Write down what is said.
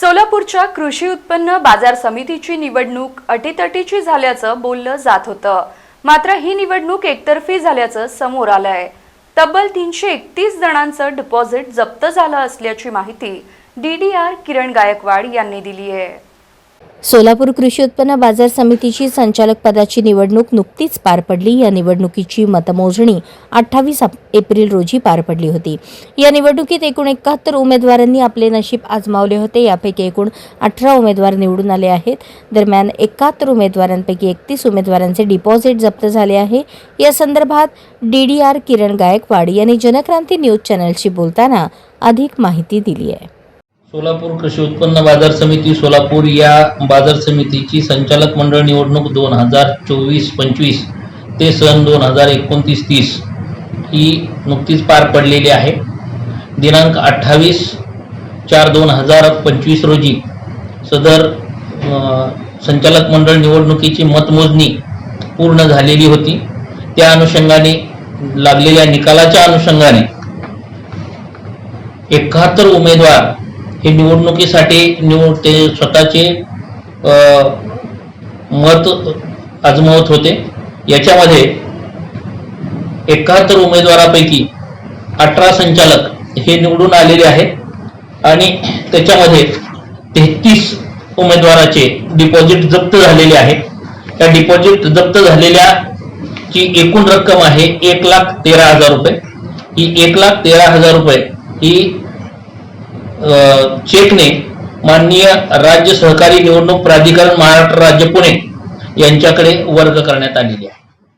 सोलापूरच्या कृषी उत्पन्न बाजार समितीची निवडणूक अटीतटीची झाल्याचं बोललं जात होतं. मात्र ही निवडणूक एकतर्फी झाल्याचं समोर आलंय. तब्बल तीनशे एकतीस जणांचं डिपॉझिट जप्त झालं असल्याची माहिती D D R Kiran Gaikwad यांनी दिली आहे सोलापूर कृषी उत्पन्न बाजार समितीची संचालक पदाची निवडणूक नुकतीच पार पडली. या निवडणुकीची मतमोजणी अठ्ठावीस एप्रिल रोजी पार पडली होती. या निवडणुकीत एकूण एकाहत्तर उमेदवारांनी आपले नशीब आजमावले होते. यापैकी एकूण अठरा उमेदवार निवडून आले आहेत. दरम्यान एकाहत्तर उमेदवारांपैकी एकतीस उमेदवारांचे डिपॉझिट जप्त झाले आहे. या संदर्भात डीडीआर किरण गायकवाड यांनी जनक्रांती न्यूज चॅनलशी बोलताना अधिक माहिती दिली आहे. सोलापूर कृषी उत्पन्न बाजार समिती सोलापूर या बाजार समितीची संचालक मंडळ निवडणूक दोन हजार चोवीस पंचवीस ते सन दोन हजार एकोणतीस तीस ही नुकतीच पार पडलेली आहे. दिनांक अठ्ठावीस चार दोन हजार पंचवीस रोजी सदर संचालक मंडळ निवडणुकीची मतमोजणी पूर्ण झालेली होती. त्या अनुषंगाने लागलेल्या निकालाच्या अनुषंगाने एकाहत्तर उमेदवार हे निवडणुकीसाठी निवड ते स्वतःचे मत आजमावत होते. याच्यामध्ये एकाहत्तर उमेदवारापैकी अठरा संचालक हे निवडून आलेले आहेत आणि त्याच्यामध्ये तेहतीस उमेदवाराचे डिपॉझिट जप्त झालेले आहे त्या डिपॉझिट जप्त झालेल्या ची एकूण रक्कम आहे एक लाख तेरा हजार रुपये. ही एक लाख तेरा हजार रुपये ही चेकने माननीय राज्य सहकारी निवडणूक प्राधिकरण महाराष्ट्र राज्य पुणे यांच्याकडे वर्ग करण्यात आलेली आहे.